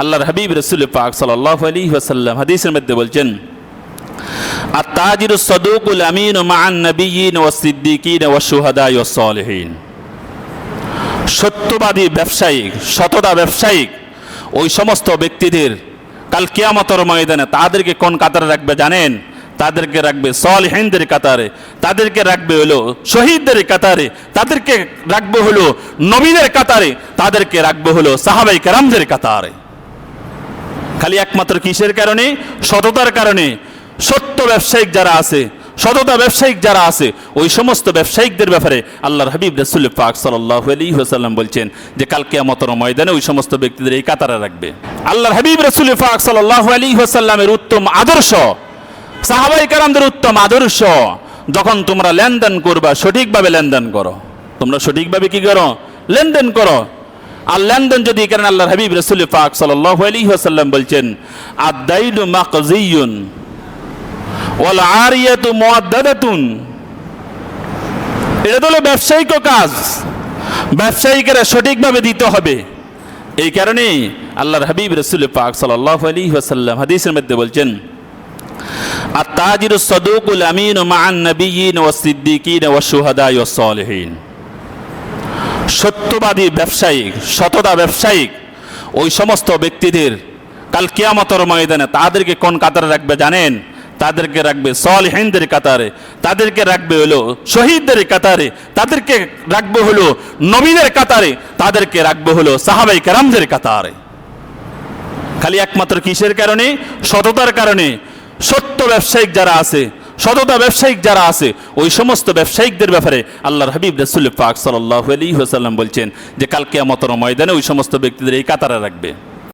আল্লাহর হাবিব রসুল পাক সাল্লাহ আলী ওয়াসাল্লাম হাদিসের মধ্যে বলছেন আর তাজির সদুকুল আমিন মান নবীন ও সিদ্দিকিন ও সুহাদা ও সলহীন। সত্যবাদী ব্যবসায়িক, সততা ব্যবসায়িক ওই সমস্ত ব্যক্তিদের কাল কিয়ামতর ময়দানে তাদেরকে কোন কাতারে রাখবে জানেন? তাদেরকে রাখবে সলহীনদের কাতারে, তাদেরকে রাখবে হলো শহীদদের কাতারে, তাদেরকে রাখবে হলো নবীদের কাতারে, তাদেরকে রাখবে হলো সাহাবাই কেরামদের কাতারে। খালি একমাত্র কিসের কারণে? সততার কারণে। সত্য ব্যবসায়িক যারা আছে, সততা ব্যবসায়িক যারা আছে, ওই সমস্ত ব্যবসায়িকদের ব্যাপারে আল্লাহর হাবিব রসুল পাক সাল্লাহ আলী হাসাল্লাম বলছেন যে কালকে মতন ময়দানে ওই সমস্ত ব্যক্তিদের এই কাতারে রাখবে। আল্লাহর হাবিব রসুল পাক সাল্লাহ আলী হাসাল্লামের উত্তম আদর্শ সাহাবাই কারামদের উত্তম আদর্শ, যখন তোমরা লেনদেন করবা, সঠিকভাবে লেনদেন করো। তোমরা সঠিকভাবে কি করো? লেনদেন করো। আর লেনদেন যদি করেন আল্লাহর হাবিব রসুল পাক সাল্লাহ আলী হাসাল্লাম বলছেন আদাইলু মাকজিয়ুন ওয়াল আরিয়াতু মুআদ্দাদাতুন। এটা তো হলো ব্যবসায়িক কাজ। ব্যবসায়িকেরা সঠিকভাবে দিতে হবে। এই কারণেই আল্লাহর হাবিব রসুল পাক সাল্লাহ আলী ওয়াসাল্লাম হাদিসের মধ্যে বলছেন আর তাজির সদুকুল আমিন মান নবীন ও সিদ্দিকিন ও সুহাদা ও সলহীন সত্যবাদী ব্যবসায়িক সততা ব্যবসায়িক ওই সমস্ত ব্যক্তিদের কাল কিয়ামতর ময়দানে তাদেরকে কোন কাতারে রাখবে জানেন? তাদেরকে রাখবে সলহীনদের কাতারে, তাদেরকে রাখবে হলো শহীদদের কাতারে, তাদেরকে রাখবে হলো নবীনের কাতারে, তাদেরকে রাখবে হলো সাহাবাই কেরামদের কাতারে। খালি একমাত্র কিসের কারণে? সততার কারণে। সত্য ব্যবসায়িক যারা আছে সততা ব্যবসায়িক যারা আছে, ওই সমস্ত ব্যবসায়িকদের ব্যাপারে আল্লাহর হাবিব রসুল পাক সাল্লাহ আলী হাসাল্লাম বলছেন যে কালকে আমতর ময়দানে ওই সমস্ত ব্যক্তিদের এই কাতারে রাখবে।